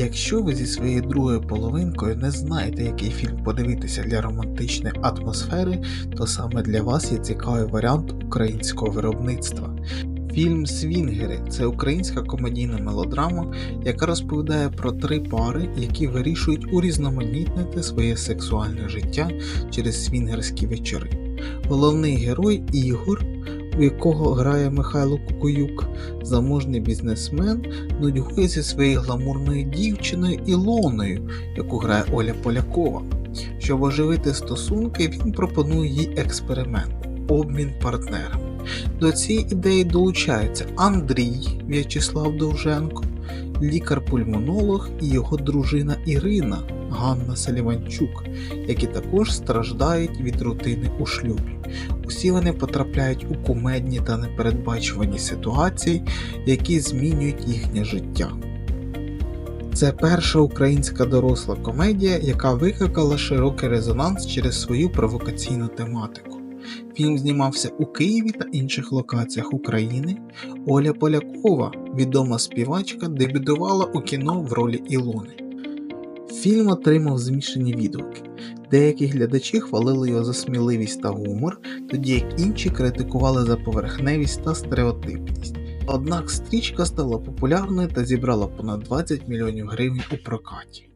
Якщо ви зі своєю другою половинкою не знаєте, який фільм подивитися для романтичної атмосфери, то саме для вас є цікавий варіант українського виробництва. Фільм Свінгери це українська комедійна мелодрама, яка розповідає про три пари, які вирішують урізноманітнити своє сексуальне життя через свінгерські вечори. Головний герой Ігор, у якого грає Михайло Кукуюк, заможний бізнесмен, нудьгує зі своєю гламурною дівчиною Ілоною, яку грає Оля Полякова. Щоб оживити стосунки, він пропонує їй експеримент обмін партнерами. До цієї ідеї долучаються Андрій В'ячеслав Довженко, лікар-пульмонолог і його дружина Ірина Ганна Саліванчук, які також страждають від рутини у шлюбі. Усі вони потрапляють у кумедні та непередбачувані ситуації, які змінюють їхнє життя. Це перша українська доросла комедія, яка викликала широкий резонанс через свою провокаційну тематику. Фільм знімався у Києві та інших локаціях України. Оля Полякова, відома співачка, дебютувала у кіно в ролі Ілони. Фільм отримав змішані відгуки. Деякі глядачі хвалили його за сміливість та гумор, тоді як інші критикували за поверхневість та стереотипність. Однак стрічка стала популярною та зібрала понад 20 мільйонів гривень у прокаті.